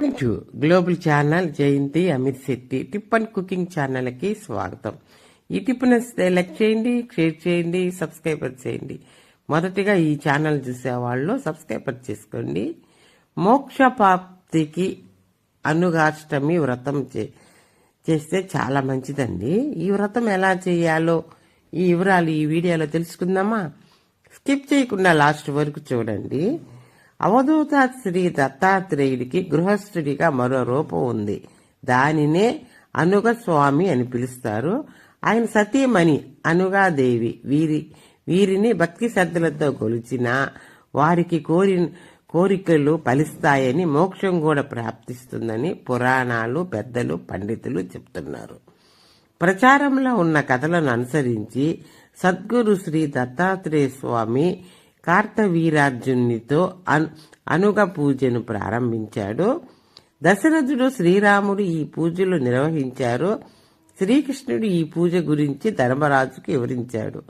To global channel Jayanti Amit Shetty tip and cooking ఛానల్కి స్వాగతం. ఈ టిప్ నచ్చితే లైక్ చేయండి షేర్ చేయండి సబ్స్క్రైబర్ చేయండి. మొదటిగా ఈ ఛానల్ చూసేవాళ్ళు సబ్స్క్రైబర్ చేసుకోండి. మోక్ష ప్రాప్తికి అనుగాష్టమి వ్రతం చే చేస్తే చాలా మంచిదండి. ఈ వ్రతం ఎలా చేయాలో ఈ వివరాలు ఈ వీడియోలో తెలుసుకుందామా? స్కిప్ చేయకుండా లాస్ట్ వరకు చూడండి. అవధూత శ్రీ దత్తాత్రేయుడికి గృహస్థుడిగా మరో రూపం ఉంది. దానినే అనుగ స్వామి అని పిలుస్తారు. ఆయన సతీమణి అనుగాదేవి. వీరి వీరిని భక్తి శ్రద్ధలతో కొలిచిన వారికి కోరి కోరికలు ఫలిస్తాయని మోక్షం కూడా ప్రాప్తిస్తుందని పురాణాలు పెద్దలు పండితులు చెప్తున్నారు. ప్రచారంలో ఉన్న కథలను అనుసరించి సద్గురు శ్రీ దత్తాత్రేయ స్వామి కార్తవీరార్జునితో అను అనుగ పూజను ప్రారంభించాడు. దశరథుడు శ్రీరాముడు ఈ పూజలు నిర్వహించారు. శ్రీకృష్ణుడు ఈ పూజ గురించి ధర్మరాజుకు వివరించాడు.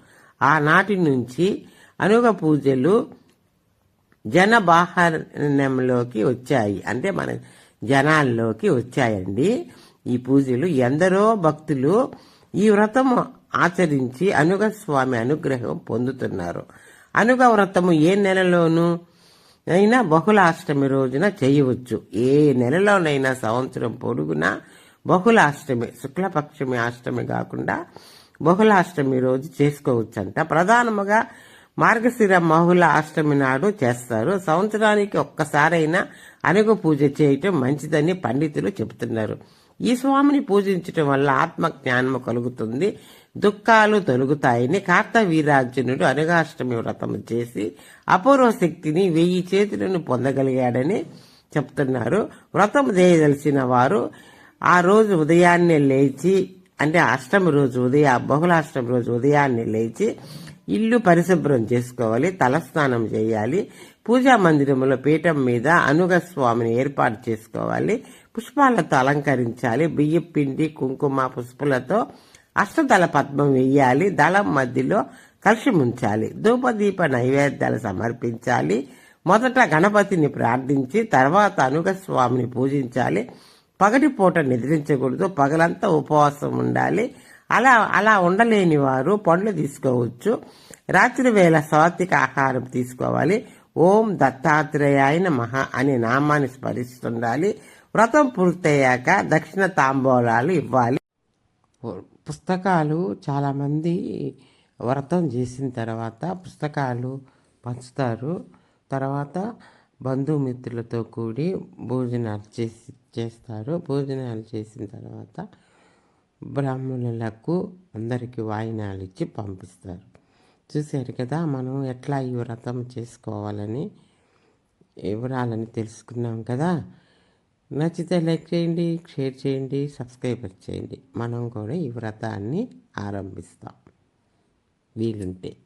ఆనాటి నుంచి అనుగ పూజలు జనబాహరణంలోకి వచ్చాయి. అంటే మన జనాల్లోకి వచ్చాయండి. ఈ పూజలు ఎందరో భక్తులు ఈ వ్రతము ఆచరించి అనుగ స్వామి అనుగ్రహం పొందుతున్నారు. అనుగ వ్రతము ఏ నెలలోనూ అయినా బహుళాష్టమి రోజున చేయవచ్చు. ఏ నెలలోనైనా సంవత్సరం పొడుగునా బహుళాష్టమి శుక్లపక్షమి అష్టమి కాకుండా బహుళాష్టమి రోజు చేసుకోవచ్చంట. ప్రధానముగా మార్గశిర మహుళ అష్టమి నాడు చేస్తారు. సంవత్సరానికి ఒక్కసారైనా అనుగు పూజ చేయటం మంచిదని పండితులు చెబుతున్నారు. ఈ స్వామిని పూజించటం వల్ల ఆత్మ జ్ఞానము కలుగుతుంది. దుఃఖాలు తొలుగుతాయని కార్తవీరార్జునుడు అనుగాష్టమి వ్రతం చేసి అపూర్వ శక్తిని వెయ్యి చేతులను పొందగలిగాడని చెప్తున్నారు. వ్రతం చేయదలిసిన వారు ఆ రోజు ఉదయాన్నే లేచి అంటే అష్టమి రోజు ఉదయ బహుళాష్టమి రోజు ఉదయాన్నే లేచి ఇల్లు పరిశుభ్రం చేసుకోవాలి తలస్నానం చేయాలి పూజా మందిరంలో పీఠం మీద అనుగ స్వామిని ఏర్పాటు చేసుకోవాలి పుష్పాలతో అలంకరించాలి బియ్యం పిండి కుంకుమ పుష్పులతో అష్టదళ పద్మం వేయాలి దళం మధ్యలో కలిసి ఉంచాలి ధూపదీప నైవేద్యాలు సమర్పించాలి మొదట గణపతిని ప్రార్థించి తర్వాత అనుగ స్వామిని పూజించాలి పగటిపూట నిద్రించకూడదు పగలంతా ఉపవాసం ఉండాలి అలా అలా ఉండలేని వారు పండ్లు తీసుకోవచ్చు. రాత్రి వేళ సాత్విక ఆహారం తీసుకోవాలి. ఓం దత్తాత్రేయాయన మహా అనే నామాన్ని స్మరిస్తుండాలి. వ్రతం పూర్తయ్యాక దక్షిణ తాంబూలాలు ఇవ్వాలి. పుస్తకాలు చాలామంది వ్రతం చేసిన తర్వాత పుస్తకాలు పంచుతారు. తర్వాత బంధుమిత్రులతో కూడి భోజనాలు చేసి చేస్తారు. భోజనాలు చేసిన తర్వాత బ్రాహ్మణులకు అందరికీ వాయినాలు ఇచ్చి పంపిస్తారు. చూశారు కదా మనం ఎట్లా ఈ వ్రతం చేసుకోవాలని వివరాలని తెలుసుకున్నాం కదా. నచ్చితే లైక్ చేయండి షేర్ చేయండి సబ్స్క్రైబర్ చేయండి. మనం కూడా ఈ వ్రతాన్ని ఆరంభిస్తాం. వీలుంటే.